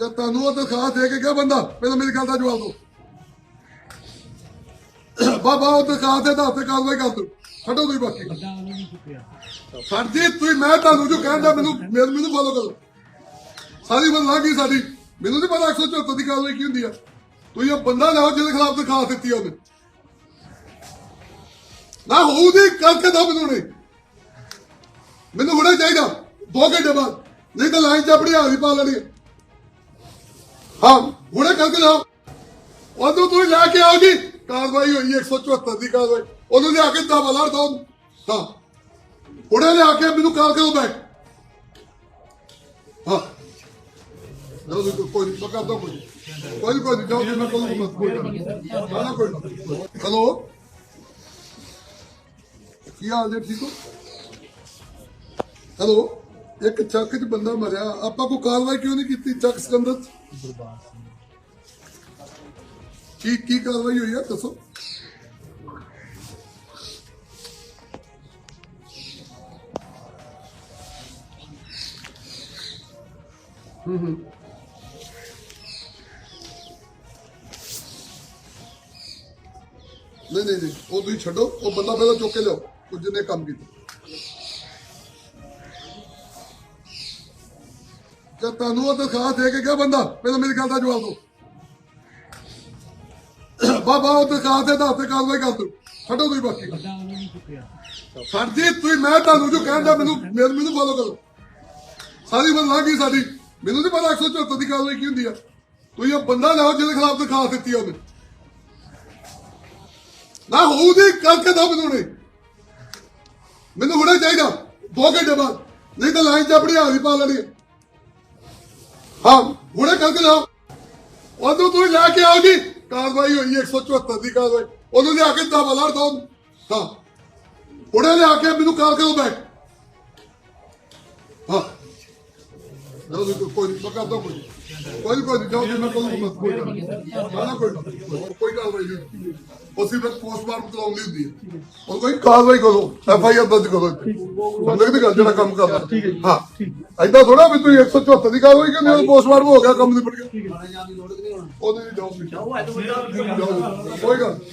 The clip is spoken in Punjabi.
ਜੇ ਤੁਹਾਨੂੰ ਉਹ ਦਿਖਾ ਦੇ ਕੇ ਗਿਆ ਬੰਦਾ ਪਹਿਲਾਂ ਮੇਰੀ ਗੱਲ ਦਾ ਜਵਾਬ ਦਿਓ। ਬਾਬਾ, ਉਹ ਦਿਖਾ ਦੇ ਦਾ ਤੇ ਕਾਰਵਾਈ ਕਰ ਦੋ ਛੱਡੋ ਤੁਸੀਂ ਬਾਕੀ। ਸਰ ਤੁਸੀਂ, ਮੈਂ ਤੁਹਾਨੂੰ ਜੋ ਕਹਿੰਦਾ ਮੈਨੂੰ ਮੈਨੂੰ ਮੈਨੂੰ ਫੋਲੋ ਕਰੋ। ਸਾਰੀ ਬੰਦਾ ਕੀ ਸਾਡੀ। ਮੈਨੂੰ ਨਹੀਂ ਪਤਾ 174 ਦੀ ਕਾਰਵਾਈ ਕੀ ਹੁੰਦੀ ਆ। ਤੁਸੀਂ ਉਹ ਬੰਦਾ ਲਾਓ ਜਿਹਦੇ ਖਿਲਾਫ ਦਰਖਾਸਤ ਦਿੱਤੀ ਆ ਉਹਨੇ। ਨਾ ਹੋਊਗੀ ਕਰਕੇ ਦੋ ਮੈਨੂੰ ਨਹੀਂ ਮੈਨੂੰ ਹੁਣੇ ਚਾਹੀਦਾ। ਦੋ ਘੰਟੇ ਬਾਅਦ। ਨਹੀਂ ਤਾਂ ਲਾਈਨ ਚ ਆਪਣੀ ਹਾਜ਼ਰੀ ਪਾ ਲੈਣੀ ਹਾਂ ਹੁਣੇ ਕਰਕੇ ਲਾਓ ਉਦੋਂ ਤੁਸੀਂ ਲੈ ਕੇ ਆਓਗੀ ਕਾਰਵਾਈ ਹੋਈ ਹੈ 174 ਦੀ ਕਾਰਵਾਈ। ਉਹਨੂੰ ਲਿਆ ਕੇ ਦਬਾ ਲਾੜ ਦੋ ਹਾਂ। ਹੁਣੇ ਲਿਆ ਕੇ ਮੈਨੂੰ ਕਾਲ ਕਰੋ ਬੈਕ ਹਾਂ। ਲਓ ਜੀ ਕੋਈ ਨਹੀਂ ਪਕਾ ਦੋ ਕੋਈ ਕੋਈ ਨੀ, ਕੋਈ ਜਾਓ ਜੀ, ਮੈਂ ਕੋਲ ਕੋਈ ਨਾ। ਕੋਈ ਹਲੋ? ਕੀ ਹਾਲ ਜੀ ਠੀਕ ਹੋ? ਹੈਲੋ? ਇੱਕ ਚੱਕ 'ਚ ਬੰਦਾ ਮਰਿਆ। ਆਪਾਂ ਕੋਈ ਕਾਰਵਾਈ ਕਿਉਂ ਨਹੀਂ ਕੀਤੀ ਚੱਕ ਸਿਕੰਦਰ? ਕੀ ਕੀ ਕਾਰਵਾਈ ਹੋਈ ਆ? ਦੱਸੋ। ਨਹੀਂ ਨਹੀਂ ਨਹੀਂ। ਉਹ ਤੁਸੀਂ ਛੱਡੋ। ਉਹ ਬੰਦਾ ਪਹਿਲਾਂ ਚੁੱਕ ਕੇ ਲਿਆਓ। ਕੁਝ ਨੇ ਕੰਮ ਕੀਤਾ। ਜੇ ਤੁਹਾਨੂੰ ਉਹ ਦਿਖਾ ਦੇ ਕੇ ਗਿਆ ਬੰਦਾ ਪਹਿਲਾਂ ਮੇਰੀ ਗੱਲ ਦਾ ਜਵਾਬ ਦਿਓ। ਬਾਬਾ ਉਹ ਦਿਖਾ ਦੇ ਦਾ ਤੇ ਕਾਰਵਾਈ ਕਰ ਦੋ ਛੱਡੋ ਤੁਸੀਂ ਬਾਕੀ ਸਰ ਜੀ ਤੁਸੀਂ ਮੈਂ ਤੁਹਾਨੂੰ ਜੋ ਕਹਿੰਦਾ ਮੈਨੂੰ ਮੈਨੂੰ ਮੈਨੂੰ ਫੋਲੋ ਕਰੋ। ਸਾਰੀ ਬੰਦਾ ਕੀ ਸਾਡੀ। ਮੈਨੂੰ ਨਹੀਂ ਪਤਾ 174 ਦੀ ਕਾਰਵਾਈ ਕੀ ਹੁੰਦੀ ਆ। ਤੁਸੀਂ ਉਹ ਬੰਦਾ ਲਾਓ ਜਿਹਦੇ ਖਿਲਾਫ ਦਰਖਾਸਤ ਦਿੱਤੀ ਉਹਨੇ। ਨਾ ਹੋਊਗੀ ਕਰਕੇ ਦੋ ਮੈਨੂੰ ਨਹੀਂ ਮੈਨੂੰ ਹੁਣੇ ਚਾਹੀਦਾ। ਦੋ ਘੰਟੇ ਬਾਅਦ। ਨਹੀਂ ਤਾਂ ਲਾਈਨ ਚ ਆਪਣੀ ਹਾਜ਼ਰੀ ਪਾ ਲੈਣੀ ਹਾਂ, ਹੁਣੇ ਕਰਕੇ ਲਿਆਓ। ਉਦੋਂ ਤੁਸੀਂ ਲੈ ਕੇ ਆਓਗੀ ਕਾਰਵਾਈ ਹੋਈ ਹੈ 174 ਦੀ ਕਾਰਵਾਈ। ਉਹਨੂੰ ਲਿਆ ਕੇ ਦਬਾ ਲਾੜ ਦੋ ਹਾਂ, ਹੁਣੇ ਲਿਆ ਕੇ ਮੈਨੂੰ ਕਾਲ ਕਰੋ ਬੈਕ। ਲਓ ਕੋਈ ਨਹੀਂ ਪਕਾ ਦੋ ਕੋਈ ਕੋਈ ਕੋਈ ਨਹੀਂ ਜਾਓ ਮੈਂ ਕੋਲ ਮਤ ਕੋਈ ਨਾ ਕੋਈ ਨਾ, ਕੋਈ ਕਾਰਵਾਈ ਨਹੀਂ ਉਸੇ ਵਕਤ ਪੋਸਟਮਾਰਟਮ ਕਰਾਉਣ ਹੁੰਦੀ ਹੈ ਉਹ ਕੋਈ ਕਾਰਵਾਈ ਕਰੋ ਐਫ ਆਈ ਆਰ ਦਰਜ ਕਰੋ ਬੰਦੇ ਦੀ ਗੱਲ ਜਿਹੜਾ ਕੰਮ ਕਰਦਾ ਠੀਕ ਹੈ ਹਾਂ ਐਦਾਂ ਥੋੜਾ ਵੀ ਤੁਸੀਂ 174 ਦੀ ਕਾਰਵਾਈ ਕਰਨੀ ਪੋਸਟਮਾਰਟਮ ਹੋ ਗਿਆ ਕੰਮ ਨਿਬੜ ਗਿਆ ਉਹਦੇ ਦੀ ਜਾਓ ਜਾਓ ਕੋਈ ਗੱਲ ਨੀ।